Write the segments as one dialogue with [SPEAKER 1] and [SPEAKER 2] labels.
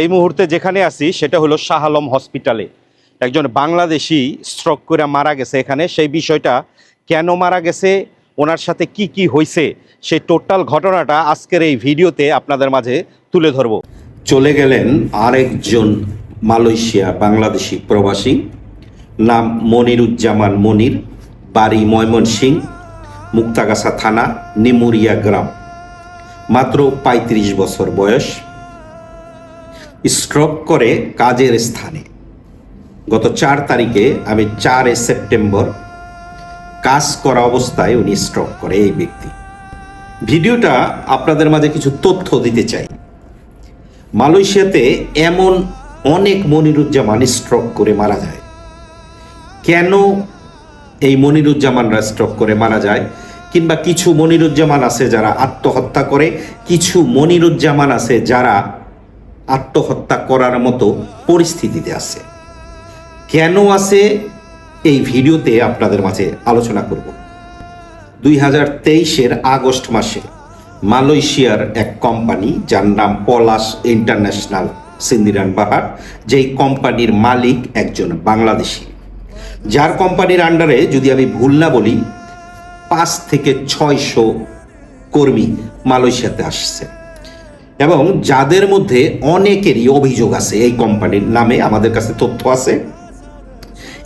[SPEAKER 1] এই মুহূর্তে যেখানে আছি, সেটা হলো শাহ আলম হসপিটালে একজন বাংলাদেশি স্ট্রোক করে মারা গেছে এখানে। সেই বিষয়টা কেন মারা গেছে, ওনার সাথে কি কি হয়েছে, সেই টোটাল ঘটনাটা আজকের এই ভিডিওতে আপনাদের মাঝে তুলে ধরব। চলে গেলেন আরেকজন মালয়েশিয়া বাংলাদেশি প্রবাসী, নাম মনিরুজ্জামান মনির, বাড়ি ময়মনসিং মুক্তাগাছা থানা, নিমুরিয়া গ্রাম। মাত্র ৩৫ বছর বয়স। স্ট্রোক করে কাজের স্থানে। গত চার তারিখে আমি চার সেপ্টেম্বর কাজ করা অবস্থায় উনি স্ট্রোক করে এই ব্যক্তি। ভিডিওটা আপনাদের মাঝে কিছু তথ্য দিতে চাই। মালয়েশিয়াতে এমন অনেক মনিরুজ্জামান স্ট্রোক করে মারা যায়। কেন এই মনিরুজ্জামানরা স্ট্রোক করে মারা যায়? কিংবা কিছু মনিরুজ্জামান আছে যারা আত্মহত্যা করে, কিছু মনিরুজ্জামান আছে যারা আত্মহত্যা করার মতো পরিস্থিতিতে আছে। কেন আছে এই ভিডিওতে আপনাদের মাঝে আলোচনা করব। দুই হাজার তেইশের আগস্ট মাসে মালয়েশিয়ার এক কোম্পানি যার নাম পলাশ ইন্টারন্যাশনাল সিন্দিরান বাহার যেই কোম্পানির মালিক একজন বাংলাদেশি। যার কোম্পানির আন্ডারে যদি আমি ভুল না বলি, পাঁচ থেকে ছয়শো কর্মী মালয়েশিয়াতে আসছে। এবং যাদের মধ্যে অনেকেরই অভিযোগ আছে, এই কোম্পানির নামে আমাদের কাছে তথ্য আছে,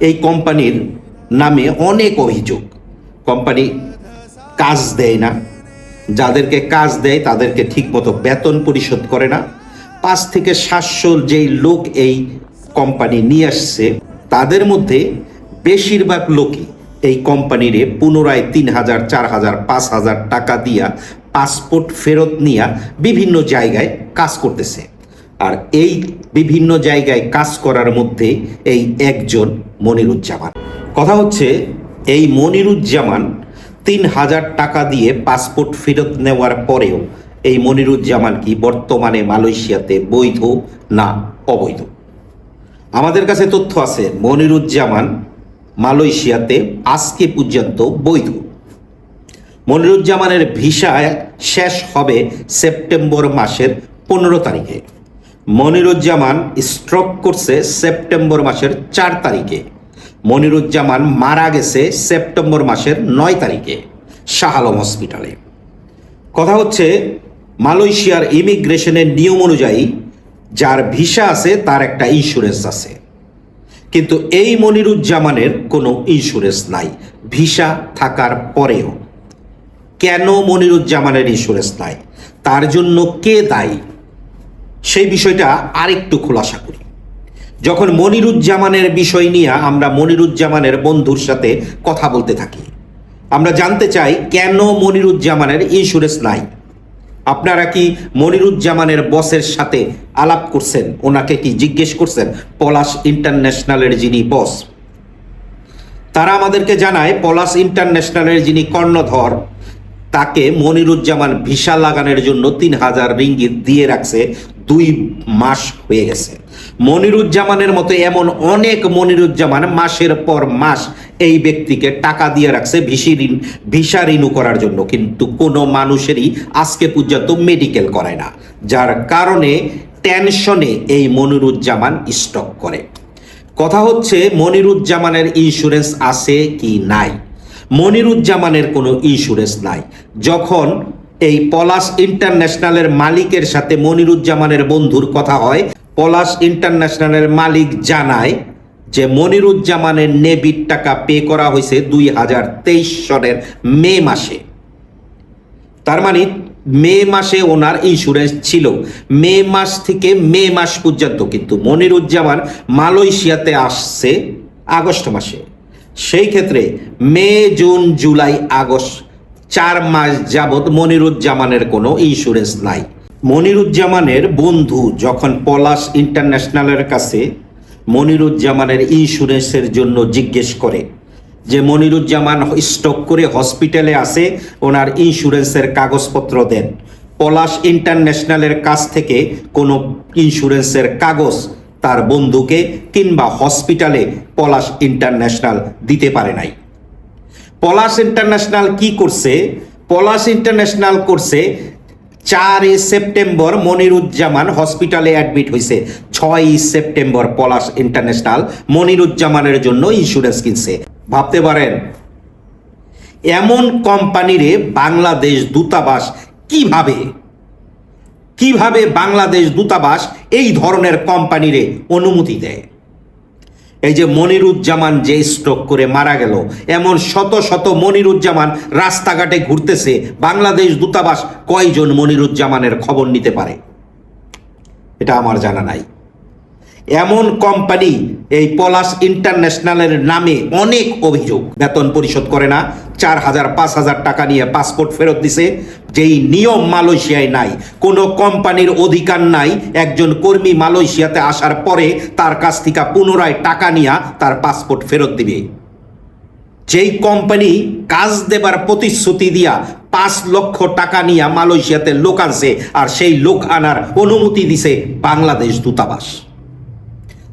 [SPEAKER 1] এই কোম্পানির নামে অনেক অভিযোগ। কোম্পানি কাজ দেয় না। যাদেরকে কাজ দেয়, তাদেরকে ঠিকমতো বেতন পরিশোধ করে না। পাঁচ থেকে সাতশো যেই লোক এই কোম্পানি নিয়ে আসছে, তাদের মধ্যে বেশিরভাগ লোকই এই কোম্পানিরে পুনরায় তিন হাজার, চার হাজার, পাঁচ হাজার টাকা দিয়া পাসপোর্ট ফেরত নিয়ে বিভিন্ন জায়গায় কাজ করতেছে। আর এই বিভিন্ন জায়গায় কাজ করার মধ্যে এই একজন মনিরুজ্জামান। কথা হচ্ছে, এই মনিরুজ্জামান তিন হাজার টাকা দিয়ে পাসপোর্ট ফেরত নেওয়ার পরেও এই মনিরুজ্জামান কি বর্তমানে মালয়েশিয়াতে বৈধ না অবৈধ? আমাদের কাছে তথ্য আছে, মনিরুজ্জামান মালয়েশিয়াতে আজকে পর্যন্ত বৈধ। মনিরুজ্জামানের ভিসা শেষ হবে সেপ্টেম্বর মাসের পনেরো তারিখে। মনিরুজ্জামান স্ট্রোক করছে সেপ্টেম্বর মাসের চার তারিখে। মনিরুজ্জামান মারা গেছে সেপ্টেম্বর মাসের নয় তারিখে শাহ আলম হসপিটালে কথা হচ্ছে, মালয়েশিয়ার ইমিগ্রেশনের নিয়ম অনুযায়ী যার ভিসা আছে, তার একটা ইন্স্যুরেন্স আছে। কিন্তু এই মনিরুজ্জামানের কোনো ইন্স্যুরেন্স নাই। ভিসা থাকার পরেও কেন মনিরুজ্জামানের ইন্স্যুরেন্স নাই? তার জন্য কে দায়ী? সেই বিষয়টা আরেকটু খোলাসা করি। যখন মনিরুজ্জামানের বিষয় নিয়ে আমরা মনিরুজ্জামানের বন্ধুর সাথে কথা বলতে থাকি, আমরা জানতে চাই কেন মনিরুজ্জামানের ইন্স্যুরেন্স নাই? আপনারা কি মনিরুজ্জামানের বসের সাথে আলাপ করছেন? ওনাকে কি জিজ্ঞেস করছেন? পলাশ ইন্টারন্যাশনালের যিনি বস তারা আমাদেরকে জানায় পলাশ ইন্টারন্যাশনালের যিনি কর্ণধর তাকে মনিরুজ্জামান ভিসা লাগানোর জন্য তিন হাজার রিঙ্গিত দিয়ে রাখছে দুই মাস হয়ে গেছে। মনিরুজ্জামানের মতো এমন অনেক মনিরুজ্জামান মাসের পর মাস এই ব্যক্তিকে টাকা দিয়ে রাখছে ভিসি ঋণ, ভিসা রিনু করার জন্য। কিন্তু কোনো মানুষেরই আজকে পর্যন্ত মেডিকেল করায় না, যার কারণে টেনশনে এই মনিরুজ্জামান স্টক করে। কথা হচ্ছে মনিরুজ্জামানের ইন্স্যুরেন্স আছে কি নাই? মনিরুজ্জামানের কোনো ইন্স্যুরেন্স নাই। যখন এই পলাশ ইন্টারন্যাশনালের মালিকের সাথে মনিরুজ্জামানের বন্ধুর কথা হয়, পলাশ ইন্টারন্যাশনালের মালিক জানায় যে মনিরুজ্জামানের নেবির টাকা পে করা হয়েছে দুই হাজার তেইশ সনের মে মাসে। তার মানে মে মাসে ওনার ইন্স্যুরেন্স ছিল। মে মাস থেকে মে মাস পর্যন্ত কিন্তু মনিরুজ্জামান মালয়েশিয়াতে আসছে আগস্ট মাসে। সেই ক্ষেত্রে মে, জুন, জুলাই, আগস্ট চার মাস যাবৎ মনিরুজ্জামানের কোনো ইন্স্যুরেন্স নাই। মনিরুজ্জামানের বন্ধু যখন পলাশ ইন্টারন্যাশনালের কাছে মনিরুজ্জামানের ইন্স্যুরেন্সের জন্য জিজ্ঞেস করে যে, মনিরুজ্জামান স্টক করে হসপিটালে আসে ওনার ইন্স্যুরেন্সের কাগজপত্র দেন। পলাশ ইন্টারন্যাশনালের কাছ থেকে কোনো ইন্স্যুরেন্সের কাগজ তার বন্ধুকে কিংবা হসপিটালে পলাশ ইন্টারন্যাশনাল দিতে পারে নাই। পলাশ ইন্টারন্যাশনাল কি করছে? পলাশ ইন্টারন্যাশনাল করছে, চারই সেপ্টেম্বর মনিরুজ্জামান হসপিটালে অ্যাডমিট হয়েছে। ছয়ই সেপ্টেম্বর পলাশ ইন্টারন্যাশনাল মনিরুজ্জামানের জন্য ইন্স্যুরেন্স কিনছে। ভাবতে পারেন, এমন কোম্পানিরে বাংলাদেশ দূতাবাস কীভাবে কীভাবে বাংলাদেশ দূতাবাস এই ধরনের কোম্পানিরে অনুমতি দেয়? এই যে মনিরুজ্জামান যে স্ট্রোক করে মারা গেল, এমন শত শত মনিরুজ্জামান রাস্তাঘাটে ঘুরতেছে, বাংলাদেশ দূতাবাস কয়জন মনিরুজ্জামানের খবর নিতে পারে? এটা আমার জানা নাই। এমন কোম্পানি এই পলাশ ইন্টারন্যাশনালের নামে অনেক অভিযোগ। বেতন পরিশোধ করে না, চার হাজার, পাঁচ হাজার টাকা নিয়ে পাসপোর্ট ফেরত দিছে। যেই নিয়ম মালয়েশিয়ায় নাই, কোনো কোম্পানির অধিকার নাই, একজন কর্মী মালয়েশিয়াতে আসার পরে তার কাছ থেকে পুনরায় টাকা নিয়ে তার পাসপোর্ট ফেরত দিবে। যেই কোম্পানি কাজ দেবার প্রতিশ্রুতি দিয়া পাঁচ লক্ষ টাকা নিয়ে মালয়েশিয়াতে লোক আনছে, আর সেই লোক আনার অনুমতি দিছে বাংলাদেশ দূতাবাস।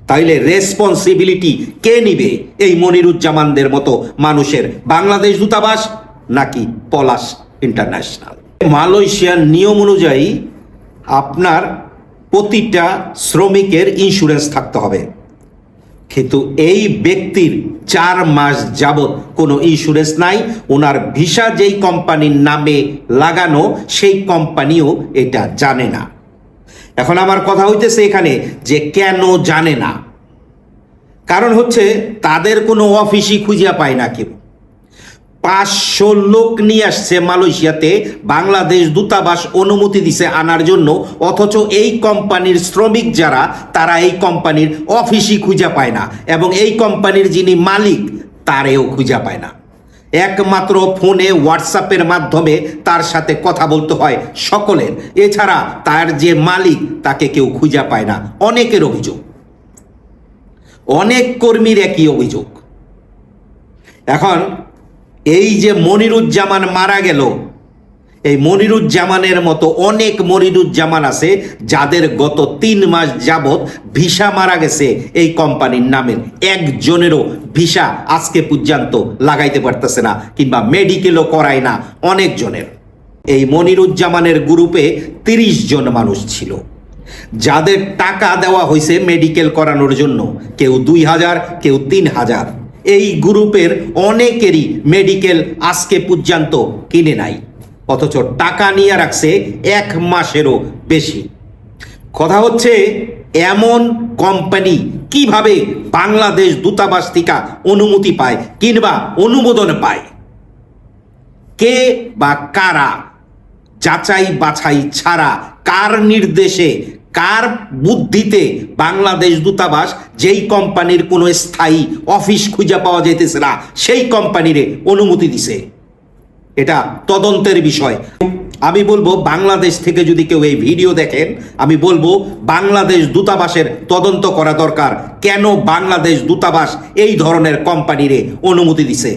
[SPEAKER 1] তাইলে রেসপন্সিবিলিটি কে নিবে এই মনিরুজ্জামানদের মতো মানুষের? বাংলাদেশ দূতাবাস নাকি পলাশ ইন্টারন্যাশনাল মালয়েশিয়ার নিয়ম অনুযায়ী আপনার প্রতিটা শ্রমিকের ইন্স্যুরেন্স থাকতে হবে। কিন্তু এই ব্যক্তির চার মাস যাবৎ কোনো ইন্স্যুরেন্স নাই। ওনার ভিসা যেই কোম্পানির নামে লাগানো, সেই কোম্পানিও এটা জানে না। এখন আমার কথা হইতেছে এখানে যে কেন জানে না। কারণ হচ্ছে তাদের কোনো অফিসই খুঁজিয়া পায় না কেউ। পাঁচশো লোক নিয়ে আসছে মালয়েশিয়াতে, বাংলাদেশ দূতাবাস অনুমতি দিছে আনার জন্য, অথচ এই কোম্পানির শ্রমিক যারা, তারা এই কোম্পানির অফিসই খুঁজে পায় না, এবং এই কোম্পানির যিনি মালিক, তারেও খুঁজে পায় না। একমাত্র ফোনে হোয়াটসঅ্যাপের মাধ্যমে তার সাথে কথা বলতে হয় সকলের। এছাড়া তার যে মালিক, তাকে কেউ খুঁজে পায় না। অনেকের অভিযোগ। অনেক কর্মীর একই অভিযোগ। এখন এই যে মনিরুজ্জামান মারা গেল এই মনিরুজ্জামানের মতো অনেক মনিরুজ্জামান আছে যাদের গত তিন মাস যাবৎ ভিসা মারা গেছে এই কোম্পানির নামের একজনেরও ভিসা আজকে পর্যন্ত লাগাইতে পারতেছে না কিংবা মেডিকেলও করায় না অনেকজনের। এই মনিরুজ্জামানের গ্রুপে তিরিশ জন মানুষ ছিল। যাদের টাকা দেওয়া হয়েছে মেডিকেল করানোর জন্য, কেউ দুই হাজার, কেউ তিন হাজার। এই গ্রুপের অনেকেরই মেডিকেল আজকে পর্যন্ত কিনে নাই। অথচ টাকা নিয়ে রাখছে এক মাসেরও বেশি। কথা হচ্ছে, এমন কোম্পানি কীভাবে বাংলাদেশ দূতাবাস থেকে অনুমতি পায় কিংবা অনুমোদন পায়? কে বা কারা যাচাই বাছাই ছাড়া কার নির্দেশে, কার বুদ্ধিতে বাংলাদেশ দূতাবাস যেই কোম্পানির কোনো স্থায়ী অফিস খুঁজে পাওয়া যেতেছে না, সেই কোম্পানিরে অনুমতি দিছে? এটা তদন্তের বিষয়। আমি বলব, বাংলাদেশ থেকে যদি কেউ এই ভিডিও দেখেন, আমি বলব, বাংলাদেশ দূতাবাসের তদন্ত করা দরকার। কেন বাংলাদেশ দূতাবাস এই ধরনের কোম্পানিরে অনুমতি দিছে?